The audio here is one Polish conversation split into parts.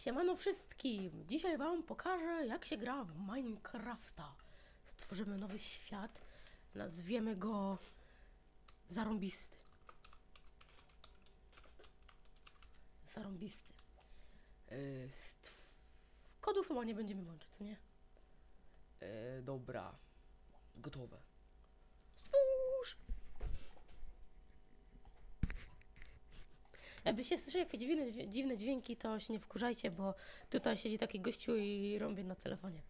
Siemano wszystkim! Dzisiaj wam pokażę, jak się gra w Minecrafta. Stworzymy nowy świat. Nazwiemy go... Zarąbisty. Zarąbisty. Yy, stw... Kodów chyba nie będziemy łączyć, nie? Yy, dobra. Gotowe. Jakbyście słyszeli jakieś dziwne, dziwne dźwięki, to się nie wkurzajcie, bo tutaj siedzi taki gościu i rąbie na telefonie.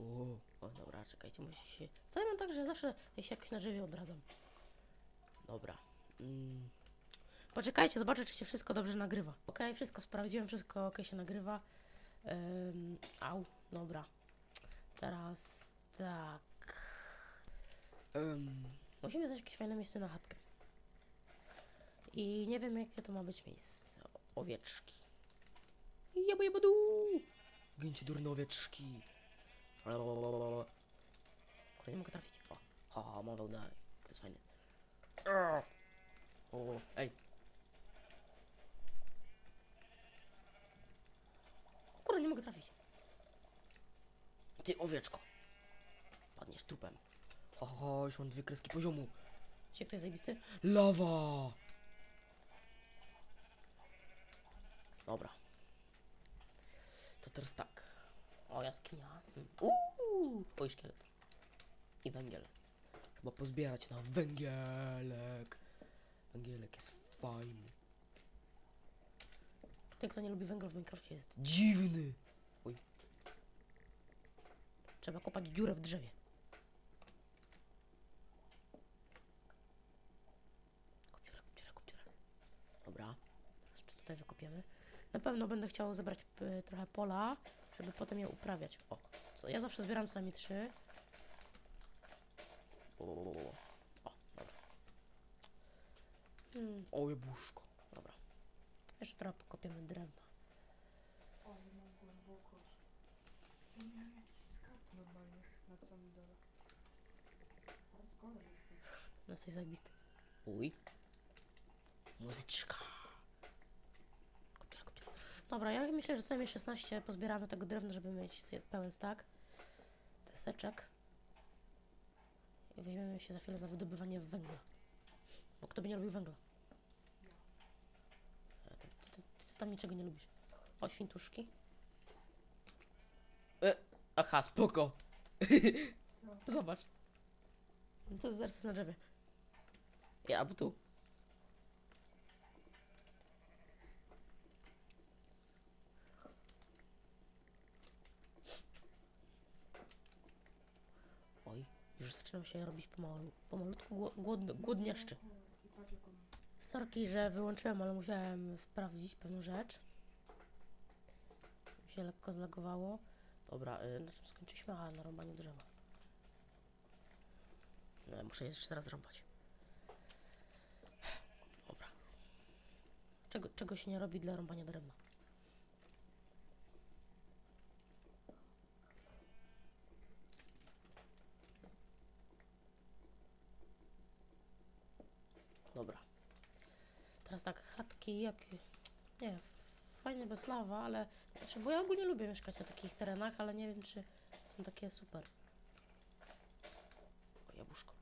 O, o dobra, czekajcie, musi się... Co ja mam tak, że zawsze ja się jakoś na drzewie odradzam. Dobra. Mm. Poczekajcie, zobaczę, czy się wszystko dobrze nagrywa. Okej, wszystko sprawdziłem, wszystko ok się nagrywa. Ym, au, dobra. Teraz tak. Ym, musimy znaleźć jakieś fajne miejsce na chatkę. I nie wiem, jakie to ma być miejsce. Owieczki. Jabu, jabu, du! Gincie durne owieczki. Kurde, nie mogę trafić. O, ha, ha, mam daj. To jest fajne. O, ej. Kurde, nie mogę trafić. Ty, owieczko. Padniesz trupem. Ha, ha, ha, już mam dwie kreski poziomu. Wiecie, kto jest zajebisty? Lawa! Dobra. To teraz tak. O, jaskinia. Uuu, oj, szkielet. I węgiel. Trzeba pozbierać na węgielek. Węgielek jest fajny. Ten, kto nie lubi węgla w Minecrafcie jest dziwny. Oj. Trzeba kopać dziurę w drzewie. Kop dziurę, kop dziurę, kop dziurę. Dobra. Jeszcze tutaj wykopiemy. Na pewno będę chciał zebrać y, trochę pola, żeby potem je uprawiać. O, co ja zawsze zbieram co najmniej trzy. O, dobra. Hmm, o, jabłuszko. Dobra. Jeszcze trochę pokopiemy drewna. Ale mam głębokość. Ja miałem jakiś skarb normalnie na samym dole. Hardcore jestem. Jesteś zajebisty. Uj. Muzyczka. Dobra, ja myślę, że sobie 16 pozbieramy tego drewna, żeby mieć pełen stack. Deseczek. I weźmiemy się za chwilę za wydobywanie węgla. Bo kto by nie lubił węgla? E, Ty, ty, ty, ty tam niczego nie lubisz. O, świntuszki. E, aha, spoko. Zobacz. To zaraz na drzewie. Ja, albo tu. Oj, już zaczynam się robić pomalu, pomalutku gło- głodny, głodniaszczy. Sorki, że wyłączyłem, ale musiałem sprawdzić pewną rzecz. Mi się lekko zlagowało. Dobra, y, na czym skończyliśmy? Aha, na rąbaniu drzewa. No, muszę jeszcze teraz rąbać. Dobra. Czego, czego się nie robi dla rąbania drewna? Dobra. Teraz tak, chatki, jak... Nie, fajne bez lawa, ale... Znaczy, bo ja ogólnie lubię mieszkać na takich terenach, ale nie wiem, czy są takie super. O, jabłuszko.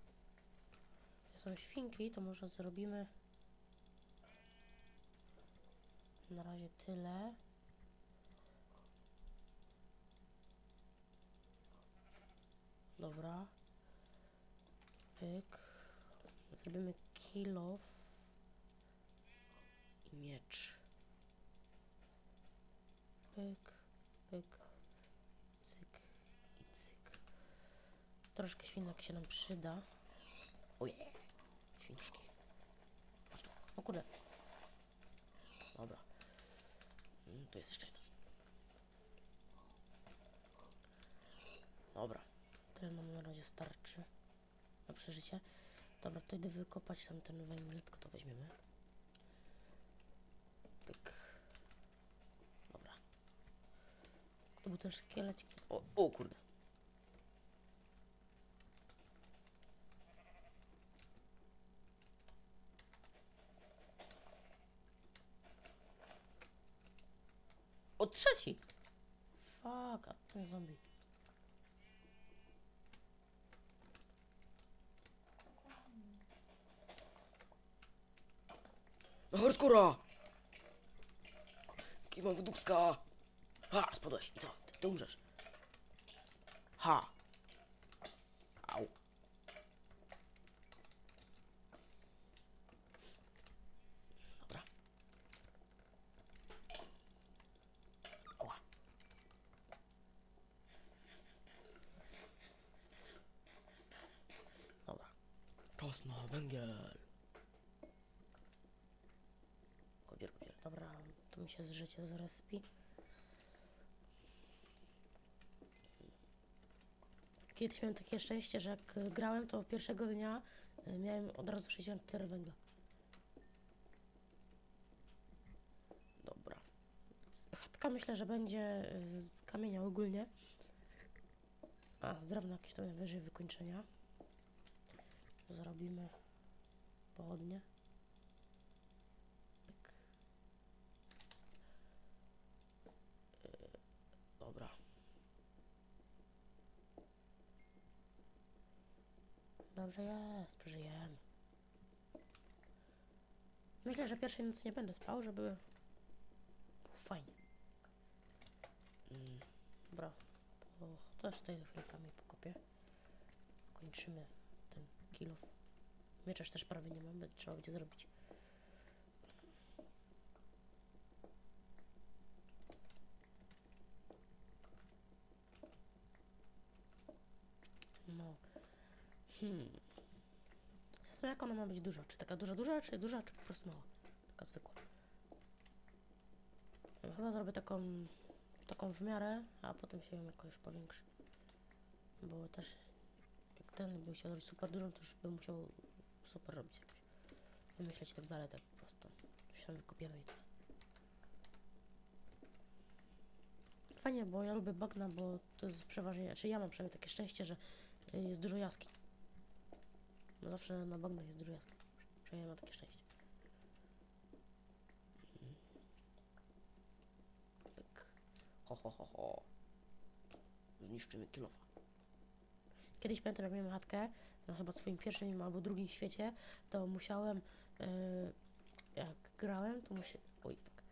Gdzie są świnki, to może zrobimy... Na razie tyle. Dobra. Pyk. Zrobimy kill off miecz. Pyk, pyk, cyk i cyk. Troszkę świnek się nam przyda. Oje, świntuszki. Chodź tu. O kurde. Dobra. Mm, tu jest jeszcze jeden. Dobra. Tyle nam na razie starczy na przeżycie. Dobra, to idę wykopać tam ten węgiel, tylko to weźmiemy. Pyk. Dobra. Ten szkielecik. O, o kurde. O, trzeci! Fuck, a ten zombie. Hardcora! Kiwam w dupska! Ha, spadłeś. I co? Ty, umrzesz. Ha! Au. Dobra. Ała. Dobra. Czas na węgiel. Kopier, kopier. Dobra, tu mi się z życia zrespi. Kiedyś miałem takie szczęście, że jak y, grałem, to pierwszego dnia y, miałem od razu 64 węgla. Dobra. Chatka myślę, że będzie y, z kamienia ogólnie. A, z drewna jakieś tam najwyżej wykończenia. Zrobimy pochodnie. Dobra. Dobrze jest, przeżyjemy. Myślę, że pierwszej nocy nie będę spał, żeby było fajnie. Mm, dobra, po, też tutaj chwilkami pokopię. Kończymy ten kilof. Mieczesz też prawie nie mam, będzie trzeba będzie zrobić. No. Hmm. Zastanawiam, jak ona ma być duża. Czy taka duża, duża, czy duża, czy po prostu mała? Taka zwykła. Chyba zrobię taką, taką w miarę, a potem się ją jakoś powiększy. Bo też jak ten by chciał zrobić super dużą, to już bym musiał super robić jakoś. Wymyśleć i tak dalej, tak po prostu. Coś tam wykopiemy i tyle. Fajnie, bo ja lubię bagna, bo to jest przeważnie, czy ja mam przynajmniej takie szczęście, że y, jest dużo jaskiń. Bo zawsze na bagnach jest dużo jaskiń. Przynajmniej mam takie szczęście. Pyk. Ho, ho, ho, ho. Zniszczymy kilofa. Kiedyś pamiętam, jak miałem chatkę, no chyba swoim pierwszym albo drugim świecie, to musiałem, y, jak grałem, to musi... Oj, fuck.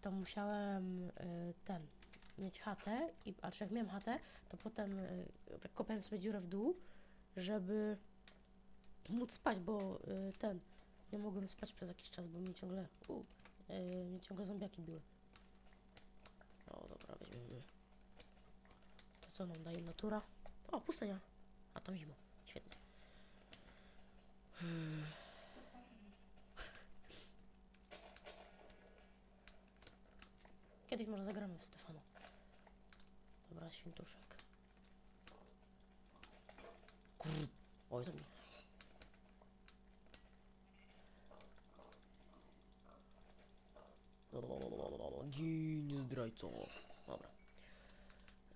To musiałem y, ten, mieć chatę, i, a jak miałem chatę, to potem y, tak kopałem sobie dziurę w dół, żeby móc spać, bo y, ten, nie mogłem spać przez jakiś czas, bo mnie ciągle, u, y, ciągle zombiaki biły. O, dobra, weźmiemy. To co nam daje natura? O, pustynia. A tam zima. Świetnie. Kiedyś może zagramy w Stefano. Dobra, świętuszek. Kur... Oj, zabij. Gin, zdrajco. Dobra.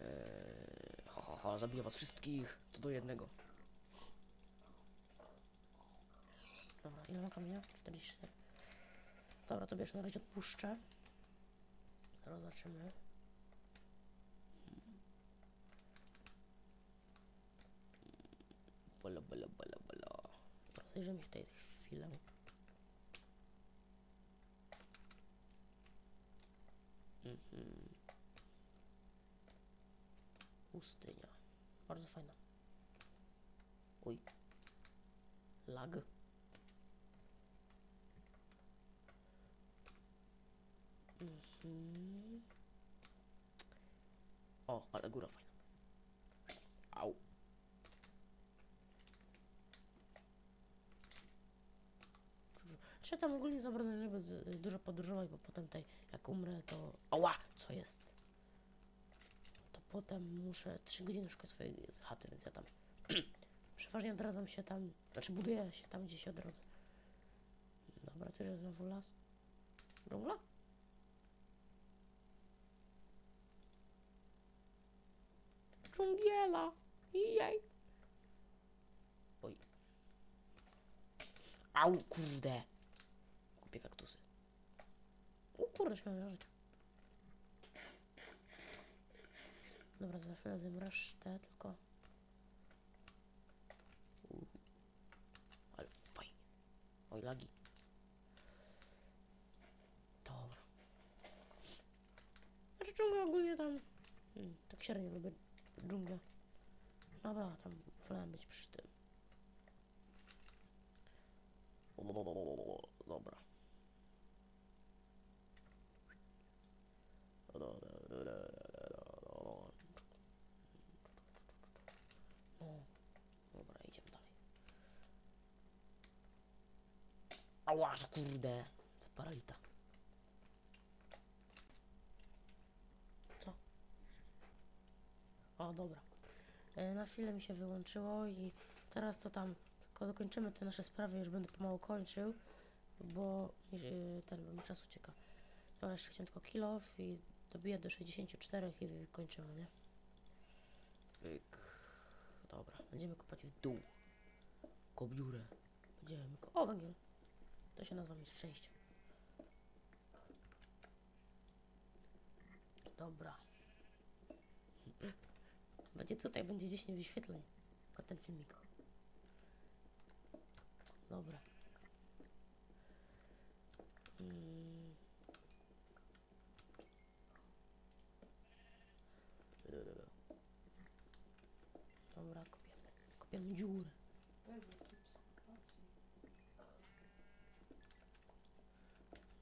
Eee, ha, ha, ha, zabiję was wszystkich. To do jednego. Dobra, ile ma kamienia? 44. Dobra, to bierz na razie odpuszczę. Zaraz zobaczymy. Bala, bala, bala, bala. Rozejrzymy się tutaj chwilę. Mhm. Pustynia. Bardzo fajna. Oj. Lag. Mhm. O, ale góra fajna. Au. Czy tam ogólnie za bardzo nie dużo podróżować, bo potem tutaj jak umrę to... Ała! Co jest? Potem muszę 3 godziny szukać swojej chaty, więc ja tam przeważnie odradzam się tam, znaczy buduję się tam, gdzie się odrodzę. Dobra, to jest znowu las. Dżungla? Dżungiela! Jej! Oj. Au, kurde. Kupię kaktusy. O kurde, śmiałem żyć. Dobra, za chwilę zjem resztę, tylko... U. Ale fajnie. Oj, lagi. Dobra. Znaczy dżungla ogólnie tam... Hmm, tak średnio lubię dżunglę. Dobra, tam wolałem być przy tym. Dobra. No, dobra, idziemy dalej. Ała, kurde. Za paralita. Co? O, dobra. E, Na chwilę mi się wyłączyło i teraz to tam tylko dokończymy te nasze sprawy, już będę pomału kończył, bo e, ten, mi czas ucieka. Dobra, jeszcze chciałem tylko kill i dobiję do 64 i kończymy, nie? Pyk. Dobra, będziemy kopać w dół. Kop. Będziemy O, węgiel. To się nazywa mieć szczęście. Dobra. Będzie tutaj, będzie 10 wyświetleń na ten filmik. Dobra. Mm. Dobra, kopiemy. Kopiemy dziurę. Bez subskrypcji.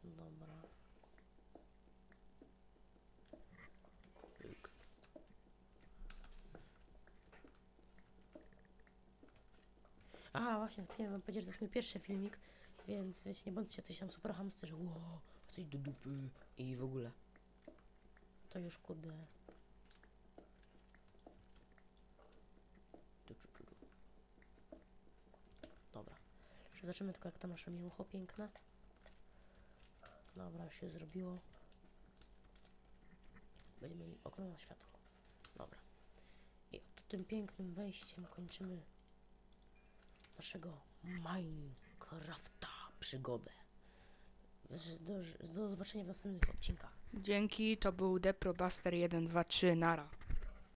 Dobra. Pyk. Aha, właśnie, zapomniałem wam powiedzieć, że to jest mój pierwszy filmik, więc wiecie, nie bądźcie coś tam super hamscy, że wow, coś do dupy i w ogóle. To już kurde. Dobra. Jeszcze zobaczymy tylko jak to nasze mięcho piękne. Dobra, już się zrobiło. Będziemy mieli na światło. Dobra. I oto tym pięknym wejściem kończymy naszego Minecrafta przygodę. Że Do, do zobaczenia w następnych odcinkach. Dzięki, to był Deprobuster 123 Nara.